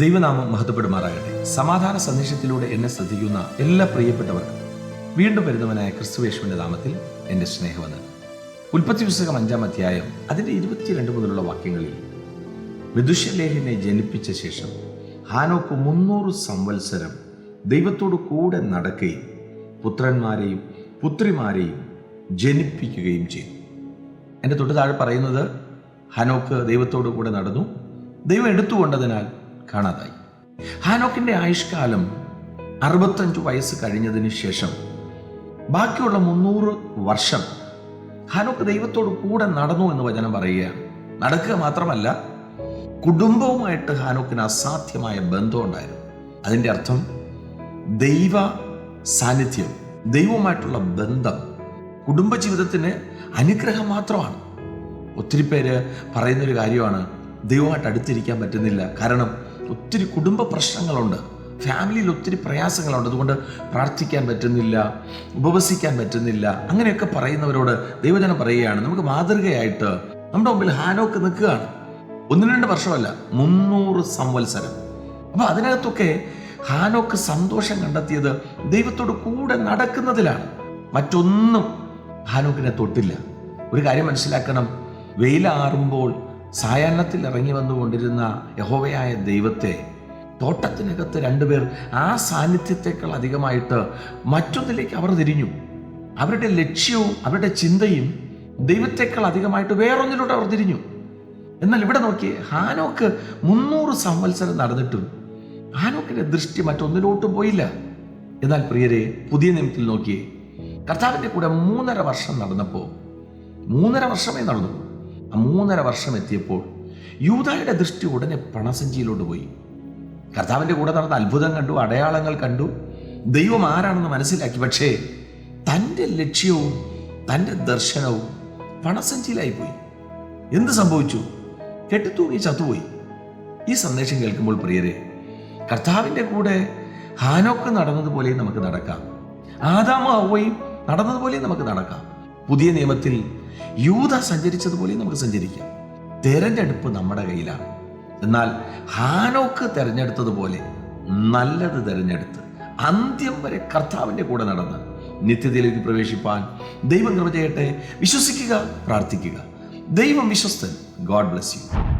ദൈവനാമം മഹത്വപ്പെടുമാറാകട്ടെ. സമാധാന സന്ദേശത്തിലൂടെ എന്നെ ശ്രദ്ധിക്കുന്ന എല്ലാ പ്രിയപ്പെട്ടവർക്കും വീണ്ടും വരുന്നവനായ ക്രിസ്തുവേശുവിന്റെ നാമത്തിൽ എന്റെ സ്നേഹവന്ന് ഉൽപ്പത്തി പുസ്തകം അഞ്ചാം അധ്യായം അതിന്റെ ഇരുപത്തിരണ്ട് മുതലുള്ള വാക്യങ്ങളിൽ വിദുഷലേഹിനെ ജനിപ്പിച്ച ശേഷം ഹാനോക്ക് മുന്നൂറ് സംവത്സരം ദൈവത്തോടു കൂടെ നടക്കുകയും പുത്രന്മാരെയും പുത്രിമാരെയും ജനിപ്പിക്കുകയും ചെയ്തു. എന്റെ തൊട്ട് താഴെ പറയുന്നത് ഹനോക്ക് ദൈവത്തോടു കൂടെ നടന്നു. ദൈവം എടുത്തുകൊണ്ടതിനാൽ കാണാതായി. ഹാനോക്കിന്റെ ആയുഷ്കാലം അറുപത്തഞ്ച് വയസ്സ് കഴിഞ്ഞതിന് ശേഷം ബാക്കിയുള്ള മുന്നൂറ് വർഷം ഹാനോക്ക് ദൈവത്തോട് കൂടെ നടന്നു എന്ന് വചനം പറയുകയാണ്. നടക്കുക മാത്രമല്ല കുടുംബവുമായിട്ട് ഹാനോക്കിന് അസാധ്യമായ ബന്ധമുണ്ടായിരുന്നു അതിന്റെ അർത്ഥം ദൈവ സാന്നിധ്യം ദൈവവുമായിട്ടുള്ള ബന്ധം കുടുംബജീവിതത്തിന് അനുഗ്രഹം മാത്രമാണ്. ഒത്തിരി പേര് പറയുന്നൊരു കാര്യമാണ് ദൈവമായിട്ട് അടുത്തിരിക്കാൻ പറ്റുന്നില്ല. കാരണം ഒത്തിരി കുടുംബ പ്രശ്നങ്ങളുണ്ട്. ഫാമിലിയിൽ ഒത്തിരി പ്രയാസങ്ങളുണ്ട്. അതുകൊണ്ട് പ്രാർത്ഥിക്കാൻ പറ്റുന്നില്ല ഉപവസിക്കാൻ പറ്റുന്നില്ല അങ്ങനെയൊക്കെ പറയുന്നവരോട് ദൈവജനം പറയുകയാണ്. നമുക്ക് മാതൃകയായിട്ട് നമ്മുടെ മുമ്പിൽ ഹാനോക്ക് നിൽക്കുകയാണ്. ഒന്ന് രണ്ട് വർഷമല്ല മുന്നൂറ് സംവത്സരം. അപ്പൊ അതിനകത്തൊക്കെ ഹാനോക്ക് സന്തോഷം കണ്ടെത്തിയത് ദൈവത്തോട് കൂടെ നടക്കുന്നതിലാണ്. മറ്റൊന്നും ഹാനോക്കിനെ തൊട്ടില്ല. ഒരു കാര്യം മനസ്സിലാക്കണം. വെയിലാറുമ്പോൾ സായാഹ്നത്തിൽ ഇറങ്ങി വന്നുകൊണ്ടിരുന്ന യഹോവയായ ദൈവത്തെ തോട്ടത്തിനകത്ത് രണ്ടുപേർ ആ സാന്നിധ്യത്തെക്കാൾ അധികമായിട്ട് മറ്റൊന്നിലേക്ക് അവർ തിരിഞ്ഞു. അവരുടെ ലക്ഷ്യവും അവരുടെ ചിന്തയും ദൈവത്തെക്കാൾ അധികമായിട്ട് വേറൊന്നിലൂടെ അവർ തിരിഞ്ഞു. എന്നാൽ ഇവിടെ നോക്കി ഹാനോക്ക് മുന്നൂറ് സംവത്സരം നടന്നിട്ടും ഹാനോക്കിന്റെ ദൃഷ്ടി മറ്റൊന്നിലോട്ട് പോയില്ല. എന്നാൽ പ്രിയരെ പുതിയ നിയമത്തിൽ നോക്കിയേ കർത്താവിന്റെ കൂടെ മൂന്നര വർഷം നടന്നപ്പോൾ മൂന്നര വർഷമേ നടന്നു മൂന്നര വർഷം എത്തിയപ്പോൾ യൂതായുടെ ദൃഷ്ടി ഉടനെ പണസഞ്ചിയിലോട്ട് പോയി. കർത്താവിന്റെ കൂടെ നടന്ന അത്ഭുതം കണ്ടു അടയാളങ്ങൾ കണ്ടു. ദൈവം ആരാണെന്ന് മനസ്സിലാക്കി. പക്ഷേ തന്റെ ലക്ഷ്യവും തന്റെ ദർശനവും പണസഞ്ചിയിലായി പോയി. എന്ത് സംഭവിച്ചു? കെട്ടിത്തൂങ്ങി ചത്തുപോയി. ഈ സന്ദേശം കേൾക്കുമ്പോൾ പ്രിയരെ കർത്താവിന്റെ കൂടെ ഹാനോക്ക് നടന്നതുപോലെ നമുക്ക് നടക്കാം. ആദാമോ അവയും നടന്നതുപോലെ നമുക്ക് നടക്കാം. പുതിയ നിയമത്തിൽ യൂത സഞ്ചരിച്ചതുപോലെ നമുക്ക് സഞ്ചരിക്കാം. തെരഞ്ഞെടുപ്പ് നമ്മുടെ കയ്യിലാണ്. എന്നാൽ ഹാനോക്ക് തെരഞ്ഞെടുത്തതുപോലെ നല്ലത് തിരഞ്ഞെടുത്ത് അന്ത്യം വരെ കർത്താവിന്റെ കൂടെ നടന്ന് നിത്യതയിലേക്ക് പ്രവേശിപ്പാൻ ദൈവം കൃപ ചെയ്യട്ടെ. വിശ്വസിക്കുക പ്രാർത്ഥിക്കുക. ദൈവം വിശ്വസ്തൻ. God bless you